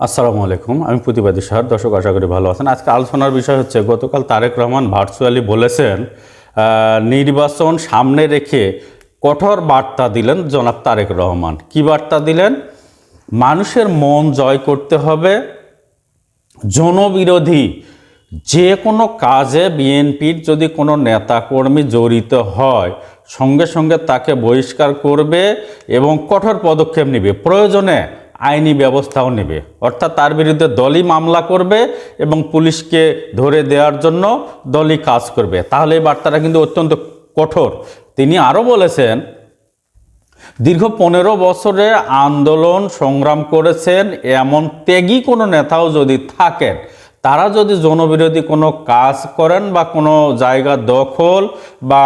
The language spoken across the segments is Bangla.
আসসালামু আলাইকুম। আমি প্রতিবাদী সাহার, দর্শক আশা করি ভালো আছেন। আজকে আলোচনার বিষয় হচ্ছে, গতকাল তারেক রহমান ভার্চুয়ালি বলেছেন নির্বাচন সামনে রেখে কঠোর বার্তা দিলেন জনাব তারেক রহমান। কি বার্তা দিলেন? মানুষের মন জয় করতে হবে। জনবিরোধী যে কোনো কাজে বিএনপির যদি কোনো নেতাকর্মী জড়িত হয়, সঙ্গে সঙ্গে তাকে বহিষ্কার করবে এবং কঠোর পদক্ষেপ নেবে। প্রয়োজনে আইনি ব্যবস্থাও নেবে। অর্থাৎ তার বিরুদ্ধে দলই মামলা করবে এবং পুলিশকে ধরে দেওয়ার জন্য দলই কাজ করবে। তাহলে এই বার্তাটা কিন্তু অত্যন্ত কঠোর। তিনি আরও বলেছেন, দীর্ঘ পনেরো বছরে আন্দোলন সংগ্রাম করেছেন, এমন ত্যাগী কোনো নেতাও যদি থাকেন, তারা যদি জনবিরোধী কোনো কাজ করেন বা কোনো জায়গা দখল বা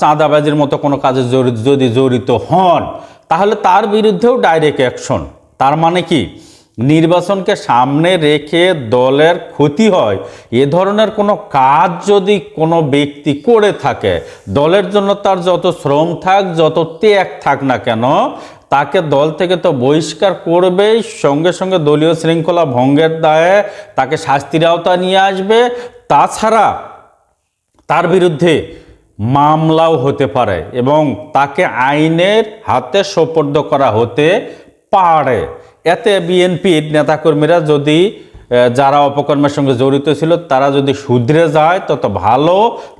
চাঁদাবাজির মতো কোনো কাজে যদি জড়িত হন, তাহলে তার বিরুদ্ধেও ডাইরেক্ট অ্যাকশন তার মানে কি? নির্বাচনকে সামনে রেখে দলের ক্ষতি হয়, এ ধরনের কোনো কাজ যদি কোনো ব্যক্তি করে থাকে, দলের জন্য তার যত শ্রম থাক, যত ত্যাগ থাক না কেন, তাকে দল থেকে তো বহিষ্কার করবেই, সঙ্গে সঙ্গে দলীয় শৃঙ্খলা ভঙ্গের দায়ে তাকে শাস্তির আওতা নিয়ে আসবে। তাছাড়া তার বিরুদ্ধে মামলাও হতে পারে এবং তাকে আইনের হাতে সোপর্দ করা হতে পারে এতে বিএনপির নেতাকর্মীরা যদি যারা অপকর্মের সঙ্গে জড়িত ছিল, তারা যদি শুধরে যায়, তত ভালো।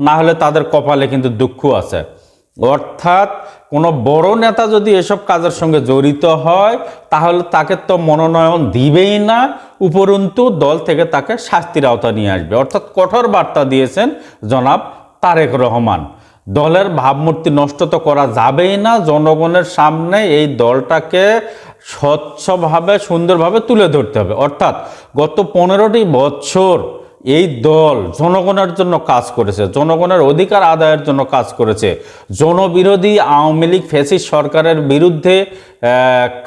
না হলে তাদের কপালে কিন্তু দুঃখ আছে। অর্থাৎ কোনো বড় নেতা যদি এসব কাজের সঙ্গে জড়িত হয়, তাহলে তাকে তো মনোনয়ন দিবেই না। উপরন্তু দল থেকে তাকে শাস্তির আওতা নিয়ে আসবে। অর্থাৎ কঠোর বার্তা দিয়েছেন জনাব তারেক রহমান। দলের ভাবমূর্তি নষ্ট তো করা যাবেই না। জনগণের সামনে এই দলটাকে স্বচ্ছভাবে, সুন্দরভাবে তুলে ধরতে হবে। অর্থাৎ গত পনেরোটি বছর এই দল জনগণের জন্য কাজ করেছে, জনগণের অধিকার আদায়ের জন্য কাজ করেছে। জনবিরোধী আওয়ামী লীগ ফেসিস সরকারের বিরুদ্ধে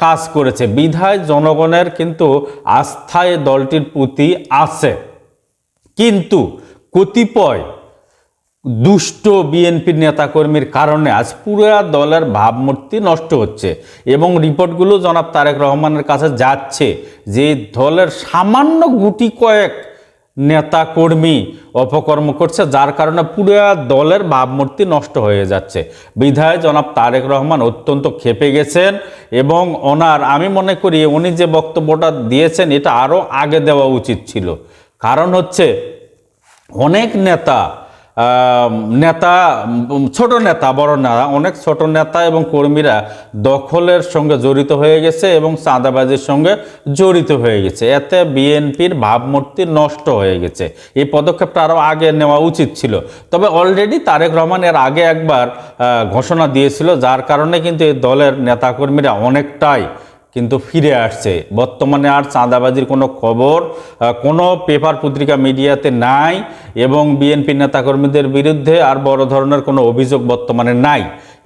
কাজ করেছে। বিধায় জনগণের কিন্তু আস্থায় দলটির প্রতি আছে। কিন্তু কতিপয় দুষ্ট বিএনপির নেতাকর্মীর কারণে আজ পুরো দলের ভাবমূর্তি নষ্ট হচ্ছে এবং রিপোর্টগুলো জনাব তারেক রহমানের কাছে যাচ্ছে যে দলের সামান্য গুটি কয়েক নেতাকর্মী অপকর্ম করছে, যার কারণে পুরো দলের ভাবমূর্তি নষ্ট হয়ে যাচ্ছে। বিধায় জনাব তারেক রহমান অত্যন্ত খেপে গেছেন এবং ওনার, আমি মনে করি উনি যে বক্তব্যটা দিয়েছেন, এটা আরও আগে দেওয়া উচিত ছিল। কারণ হচ্ছে অনেক নেতা নেতা ছোট নেতা, বড় না, অনেক ছোট নেতা এবং কর্মীরা দখলের সঙ্গে জড়িত হয়ে গেছে এবং চাঁদাবাজির সঙ্গে জড়িত হয়ে গেছে। এতে বিএনপির ভাবমূর্তি নষ্ট হয়ে গেছে। এই পদক্ষেপটা আরও আগে নেওয়া উচিত ছিল। তবে অলরেডি তারেক রহমান এর আগে একবার ঘোষণা দিয়েছিল, যার কারণে কিন্তু এই দলের নেতাকর্মীরা অনেকটাই কিন্তু ফিরে আসছে। বর্তমানে আর চাঁদাবাজির কোনো খবর কোনো পেপার পত্রিকা মিডিয়াতে নাই এবং বিএনপি নেতাকর্মীদের বিরুদ্ধে আর বড় ধরনের কোনো অভিযোগ বর্তমানে নাই।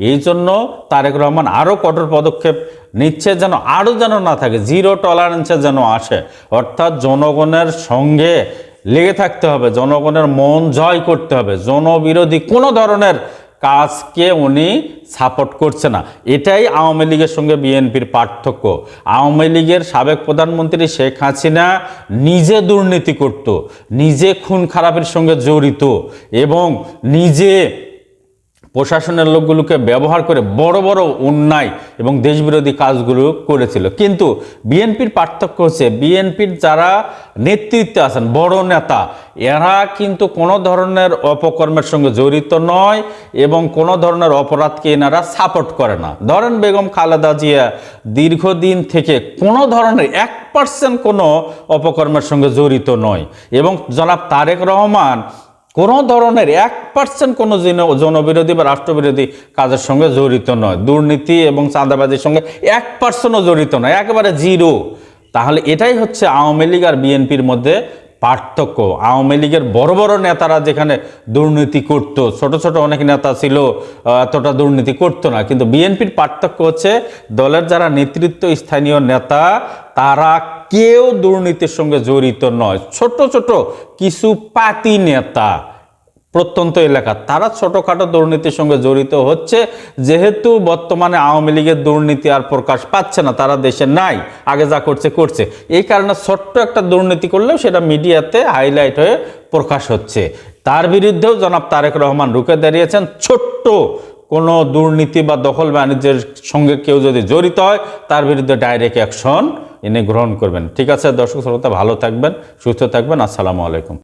এই জন্য তারেক রহমান আরও কঠোর পদক্ষেপ নিচ্ছে যেন আরও যেন না থাকে, জিরো টলারেন্সে যেন আসে। অর্থাৎ জনগণের সঙ্গে লেগে থাকতে হবে, জনগণের মন জয় করতে হবে। জনবিরোধী কোনো ধরনের কাজকে উনি সাপোর্ট করছে না। এটাই আওয়ামী লীগের সঙ্গে বিএনপির পার্থক্য। আওয়ামী লীগের সাবেক প্রধানমন্ত্রী শেখ হাসিনা নিজে দুর্নীতি করত, নিজে খুন খারাপের সঙ্গে জড়িত এবং নিজে প্রশাসনের লোকগুলোকে ব্যবহার করে বড় বড় অন্যায় এবং দেশবিরোধী কাজগুলো করেছিল। কিন্তু বিএনপির পার্থক্য হচ্ছে বিএনপির যারা নেতৃত্বে আছেন, বড় নেতা, এরা কিন্তু কোনো ধরনের অপকর্মের সঙ্গে জড়িত নয় এবং কোনো ধরনের অপরাধকে এনারা সাপোর্ট করে না। ধরেন বেগম খালেদা জিয়া দীর্ঘদিন থেকে কোনো ধরনের এক পার্সেন্ট কোনো অপকর্মের সঙ্গে জড়িত নয় এবং জনাব তারেক রহমান কোনো ধরনের এক পার্সেন্ট কোনো জন- জনবিরোধী বা রাষ্ট্রবিরোধী কাজের সঙ্গে জড়িত নয়। দুর্নীতি এবং চাঁদাবাজির সঙ্গে এক পার্সেন্টও জড়িত নয়, একেবারে জিরো। তাহলে এটাই হচ্ছে আওয়ামী লীগ আর বিএনপির মধ্যে পার্থক্য। আওয়ামী লীগের বড় বড় নেতারা যেখানে দুর্নীতি করত, ছোট ছোট অনেক নেতা ছিল এতটা দুর্নীতি করতো না। কিন্তু বিএনপির পার্থক্য হচ্ছে দলের যারা নেতৃত্ব স্থানীয় নেতা তারা কেউ দুর্নীতির সঙ্গে জড়িত নয়। ছোট ছোট কিছু পাতি নেতা প্রত্যন্ত এলাকা, তারা ছোটোখাটো দুর্নীতির সঙ্গে জড়িত হচ্ছে। যেহেতু বর্তমানে আওয়ামী লীগের দুর্নীতি আর প্রকাশ পাচ্ছে না, তারা দেশে নাই, আগে যা করছে করছে। এই কারণে ছোট্ট একটা দুর্নীতি করলেও সেটা মিডিয়াতে হাইলাইট হয়ে প্রকাশ হচ্ছে। তার বিরুদ্ধেও জনাব তারেক রহমান রুখে দাঁড়িয়েছেন। ছোট্ট কোনো দুর্নীতি বা দখল বাণিজ্যের সঙ্গে কেউ যদি জড়িত হয়, তার বিরুদ্ধে ডাইরেক্ট অ্যাকশন এনে গ্রহণ করবেন। ঠিক আছে দর্শক শ্রোতা ভালো থাকবেন সুস্থ থাকবেন। আসসালামু আলাইকুম।